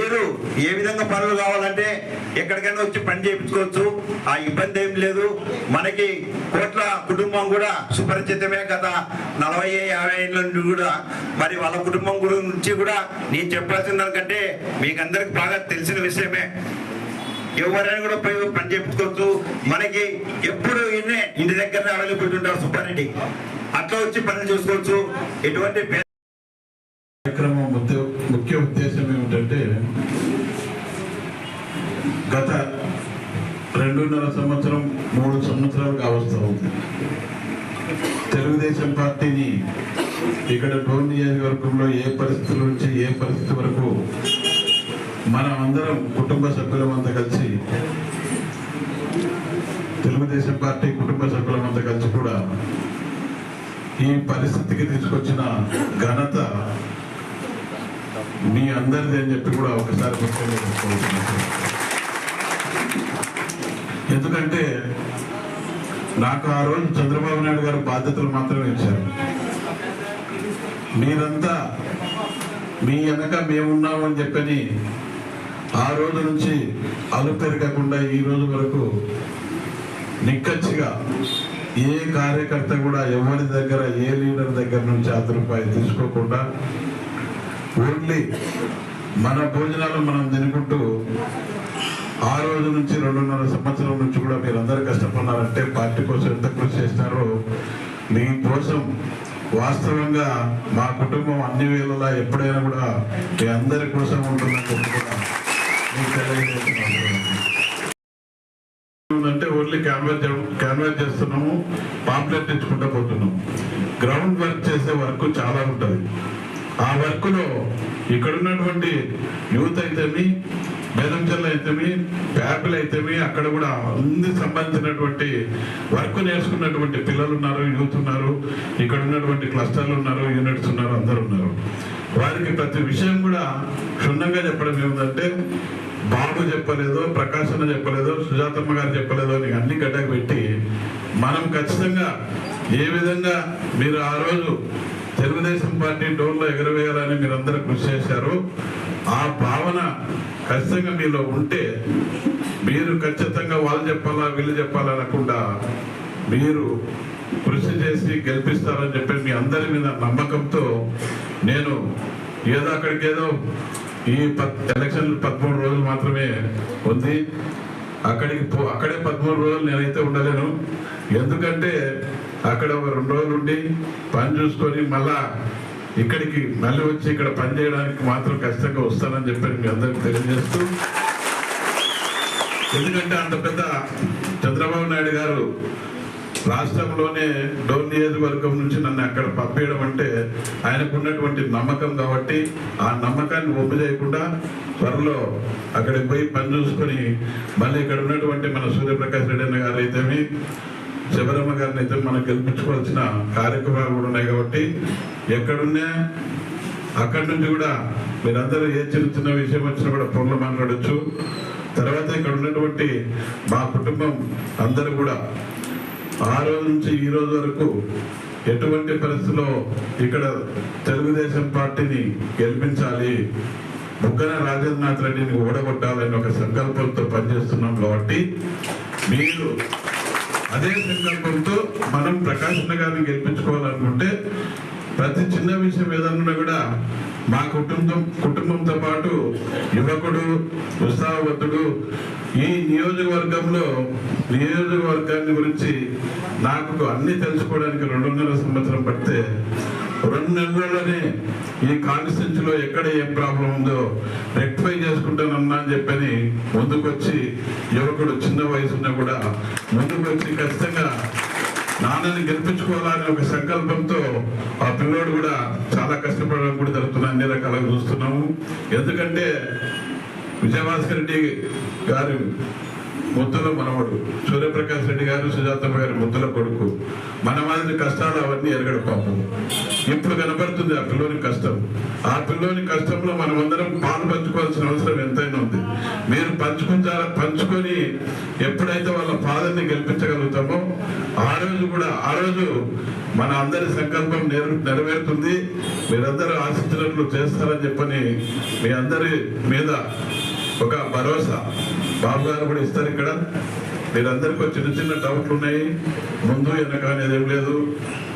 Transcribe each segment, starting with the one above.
మీరు ఏ విధంగా పనులు కావాలంటే ఎక్కడికైనా వచ్చి పని చేయించుకోవచ్చు. ఆ ఇబ్బంది ఏం లేదు. మనకి కోట్ల కుటుంబం కూడా సుపరిచితమే కదా. నలభై యాభై ఏళ్ళ నుండి కూడా. మరి వాళ్ళ కుటుంబం గురించి కూడా నేను చెప్పాల్సిన దానికంటే మీకు అందరికి బాగా తెలిసిన విషయమే. ఎవరైనా కూడా పని చేయించుకోవచ్చు. మనకి ఎప్పుడు ఇన్నే ఇంటి దగ్గరనే అవైలబుల్ ఉంటారు సుబ్బారెడ్డి. అట్లా వచ్చి పనులు చూసుకోవచ్చు. ఎటువంటి ముఖ్య ఉద్దేశం ఏమిటంటే గత రెండున్నర సంవత్సరం మూడు సంవత్సరాలుగా అవస్థ ఉంది. తెలుగుదేశం పార్టీని ఇక్కడ డోన్ నియోజకవర్గంలో ఏ పరిస్థితి నుంచి ఏ పరిస్థితి వరకు మనం అందరం కుటుంబ సభ్యులమంతా కలిసి తెలుగుదేశం పార్టీ కుటుంబ సభ్యులమంతా కలిసి కూడా ఈ పరిస్థితికి తీసుకొచ్చిన ఘనత మీ అందరిది అని చెప్పి కూడా ఒకసారి ఎందుకంటే నాకు ఆ రోజు చంద్రబాబు నాయుడు గారు బాధ్యతలు మాత్రమే ఇచ్చారు. మీరంతా మీ వెనక మేమున్నాము అని చెప్పని ఆ రోజు నుంచి అలు పెరగకుండా ఈ రోజు వరకు నిక్కచ్చిగా ఏ కార్యకర్త కూడా ఎవరి దగ్గర ఏ లీడర్ దగ్గర నుంచి అర్ధ రూపాయలు తీసుకోకుండా ఓన్లీ మన భోజనాలు మనం తినుకుంటూ ఆ రోజు నుంచి రెండున్నర సంవత్సరం నుంచి కూడా మీరు అందరు కష్టపడినారంటే పార్టీ కోసం ఎంత కృషి చేసినారో మీకోసం వాస్తవంగా మా కుటుంబం అన్ని వేళలా ఎప్పుడైనా కూడా మీ అందరి కోసం ఉంటుందని అంటే ఓన్లీ క్యాన్వాస్ క్యాన్వాస్ చేస్తున్నాము పాంప్లెట్ ఇచ్చుకుంటూ పోతున్నాం గ్రౌండ్ వర్క్ చేసే వర్క్ చాలా ఉంటుంది. ఆ వర్క్లో ఇక్కడ ఉన్నటువంటి యూత్ అయితేమి బేదంచెల్ల అయితేమి ప్యాపిల్ అయితేమి అక్కడ కూడా అన్ని సంబంధించినటువంటి వర్క్ నేర్చుకున్నటువంటి పిల్లలు ఉన్నారు యూత్ ఉన్నారు ఇక్కడ ఉన్నటువంటి క్లస్టర్లు ఉన్నారు యూనిట్స్ ఉన్నారు అందరు ఉన్నారు. వారికి ప్రతి విషయం కూడా క్షుణ్ణంగా చెప్పడం ఏమిటంటే బాబు చెప్పలేదో ప్రకాశన చెప్పలేదో సుజాతమ్మ గారు చెప్పలేదో అని అన్ని గడ్డకు పెట్టి మనం ఖచ్చితంగా ఏ విధంగా మీరు ఆ రోజు తెలుగుదేశం పార్టీ డోర్లో ఎగరవేయాలని మీరందరూ కృషి చేశారు ఆ భావన ఖచ్చితంగా మీలో ఉంటే మీరు ఖచ్చితంగా వాళ్ళు చెప్పాలా వీళ్ళు చెప్పాలా అనకుండా మీరు కృషి చేసి గెలిపిస్తారని చెప్పి మీ అందరి మీద నమ్మకంతో నేను ఏదో అక్కడికి ఏదో ఈ పద్- ఎలక్షన్ పదమూడు రోజులు మాత్రమే ఉంది. అక్కడికి పో అక్కడే పదమూడు రోజులు నేనైతే ఉండలేను. ఎందుకంటే అక్కడ ఒక రెండు రోజులు ఉండి పని చూసుకొని మళ్ళా ఇక్కడికి మళ్ళీ వచ్చి ఇక్కడ పని చేయడానికి మాత్రం ఖచ్చితంగా వస్తానని చెప్పి మీ అందరికి తెలియజేస్తూ ఎందుకంటే అంత పెద్ద చంద్రబాబు నాయుడు గారు రాష్ట్రంలోనే డోర్ నియోజకవర్గం నుంచి నన్ను అక్కడ పంపేయడం అంటే ఆయనకు ఉన్నటువంటి నమ్మకం కాబట్టి ఆ నమ్మకాన్ని ఒప్పు చేయకుండా త్వరలో అక్కడికి పోయి పని చూసుకొని మళ్ళీ ఇక్కడ ఉన్నటువంటి మన సూర్యప్రకాష్ రెడ్డి అన్న గారు అయితేమి శబరమ్మ గారిని అయితే మనం గెలిపించుకోవాల్సిన కార్యక్రమాలు కూడా ఉన్నాయి కాబట్టి ఎక్కడున్నా అక్కడి నుంచి కూడా మీరందరూ ఏ చిన్న చిన్న విషయం వచ్చినా కూడా ఫోన్లో మాట్లాడచ్చు. తర్వాత ఇక్కడ ఉన్నటువంటి మా కుటుంబం అందరూ కూడా ఆ రోజు నుంచి ఈ రోజు వరకు ఎటువంటి పరిస్థితుల్లో ఇక్కడ తెలుగుదేశం పార్టీని గెలిపించాలి బుగ్గన రాజేంద్రనాథ్ రెడ్డిని ఓడగొట్టాలని ఒక సంకల్పంతో పనిచేస్తున్నాం కాబట్టి మీరు అదే సంకల్పంతో మనం ప్రకాశ్ గారిని గెలిపించుకోవాలనుకుంటే ప్రతి చిన్న విషయం ఏదన్నా కూడా మా కుటుంబం కుటుంబంతో పాటు యువకుడు ఉత్సాహవంతుడు ఈ నియోజకవర్గంలో నియోజకవర్గాన్ని గురించి నాకు అన్ని తెలుసుకోవడానికి రెండున్నర సంవత్సరం పడితే రెండు నెలల్లోనే ఈ కాన్స్టిట్యూన్సీలో ఎక్కడ ఏం ప్రాబ్లం ఉందో రెక్టిఫై చేసుకుంటానన్నా అని చెప్పని ముందుకొచ్చి యువకుడు చిన్న వయసున్నా కూడా ముందుకొచ్చి ఖచ్చితంగా నాన్నని గెలిపించుకోవాలని ఒక సంకల్పంతో ఆ పిల్లోడు కూడా చాలా కష్టపడడం కూడా జరుగుతున్నా అన్ని రకాలుగా చూస్తున్నాము. ఎందుకంటే విజయభాస్కర్ రెడ్డి గారు ముద్దుల మనవడు. సూర్యప్రకాష్ రెడ్డి గారు సుజాతమ్మ గారి ముద్దుల కొడుకు. మన మాదిరి కష్టాలు అవన్నీ ఎరగడు పాపం. ఇప్పుడు కనబడుతుంది ఆ పిల్లోని కష్టం? ఆ పిల్లోని కష్టంలో మనం అందరం పాలు పంచుకోవాల్సిన అవసరం ఎంతైనా ఉంది. మీరు పంచుకుంటారా? పంచుకొని ఎప్పుడైతే వాళ్ళ ఫాదర్ని గెలిపించగలుగుతామో ఆ రోజు కూడా ఆ రోజు మన అందరి సంకల్పం నెర నెరవేరుతుంది. మీరందరూ ఆశించినట్లు చేస్తారని చెప్పని మీ అందరి మీద ఒక భరోసా. బాబు గారు కూడా ఇస్తారు ఇక్కడ. మీరందరికీ చిన్న చిన్న డౌట్లు ఉన్నాయి. ముందు వెనక అనేది ఏం లేదు.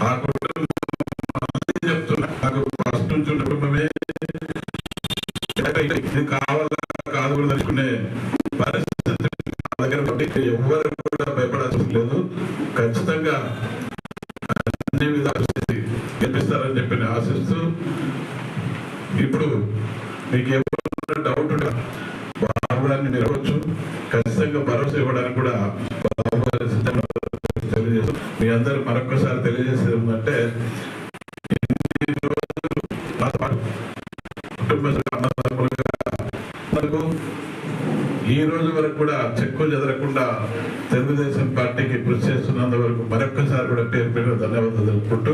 ఆ కుటుంబం చెప్తున్నా. ఫస్ట్ నుంచి ఉన్న కుటుంబమే. కావాలా కాదు కూడా తెలుసుకునే పరిస్థితి దగ్గర ఎవరు కూడా భయపడాల్సిన లేదు. ఖచ్చితంగా అన్ని విధాలు గెలిపిస్తారని చెప్పి నేను ఆశిస్తూ ఇప్పుడు మీకు ఈ రోజు వరకు కూడా చెక్కులు చెదరకుండా తెలుగుదేశం పార్టీకి కృషి చేస్తున్నంత వరకు మరొక్కసారి కూడా పేరు పేరు ధన్యవాదాలు తెలుపుకుంటూ